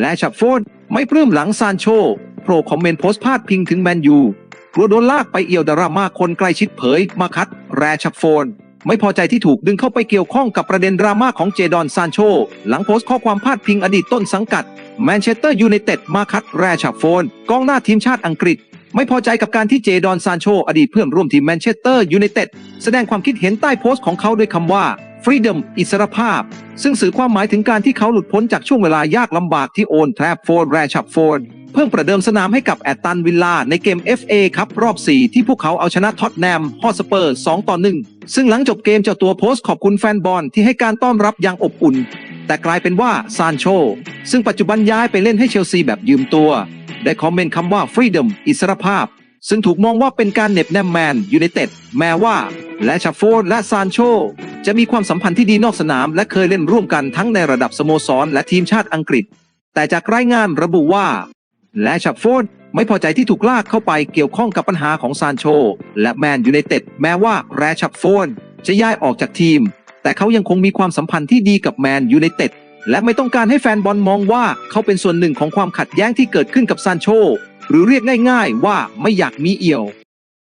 และชับโฟนไม่ปลื้มหลังซานโชโผล่คอมเมนต์โพสต์พาดพิงถึงแมนยูกลัวโดนลากไปเอี่ยวดราม่าคนใกล้ชิดเผย มาคัด แรชับโฟน ไม่พอใจที่ถูกดึงเข้าไปเกี่ยวข้องกับประเด็นดราม่าของเจดอนซานโช หลังโพสต์ข้อความพาดพิงอดีตต้นสังกัดแมนเชสเตอร์ยูไนเต็ดมาคัด แรชับโฟนกองหน้าทีมชาติอังกฤษ ไม่พอใจกับการที่เจดอนซานโช อดีตเพื่อนร่วมทีมแมนเชสเตอร์ยูไนเต็ดแสดงความคิดเห็นใต้โพสต์ของเขาด้วยคำว่า freedom อิสรภาพ ซึ่งสื่อความหมายถึงการที่เขาหลุดพ้นจากช่วงเวลายากลำบากที่โอนแทรบโฟนแรชับโฟนเพิ่งประเดิมสนามให้กับแอตตันวิลล่าในเกม FA ครับรอบ 4 ที่พวกเขาเอาชนะท็อตแนมฮอสเปอร์ 2 ต่อ 1 ซึ่งหลังจบเกมเจ้าตัวโพสต์ขอบคุณแฟนบอลที่ให้การต้อนรับอย่างอบอุ่น แต่กลายเป็นว่าซานโช ซึ่งปัจจุบันย้ายไปเล่นให้เชลซีแบบยืมตัว ได้คอมเมนต์คำว่า freedom อิสรภาพ ซึ่งถูกมองว่าเป็นการเหน็บแนมแมนยูไนเต็ดแม้ว่าและชาโฟและซานโช จะมีความสัมพันธ์ที่ดีนอกสนามและเคยเล่นร่วมกันทั้งในระดับสโมสรและทีมชาติอังกฤษ แต่จากรายงานระบุว่า และชับโฟนไม่พอใจที่ถูกลากเข้าไปเกี่ยวข้องกับปัญหาของซานโช และแมนยูไนเต็ดแม้ว่าแรชับโฟนจะย้ายออกจากทีม แต่เขายังคงมีความสัมพันธ์ที่ดีกับแมนยูไนเต็ดและไม่ต้องการให้แฟนบอลมองว่าเขาเป็นส่วนหนึ่งของความขัดแย้งที่เกิดขึ้นกับซานโช หรือเรียกง่าย ๆ ว่าไม่อยากมีเอี่ยว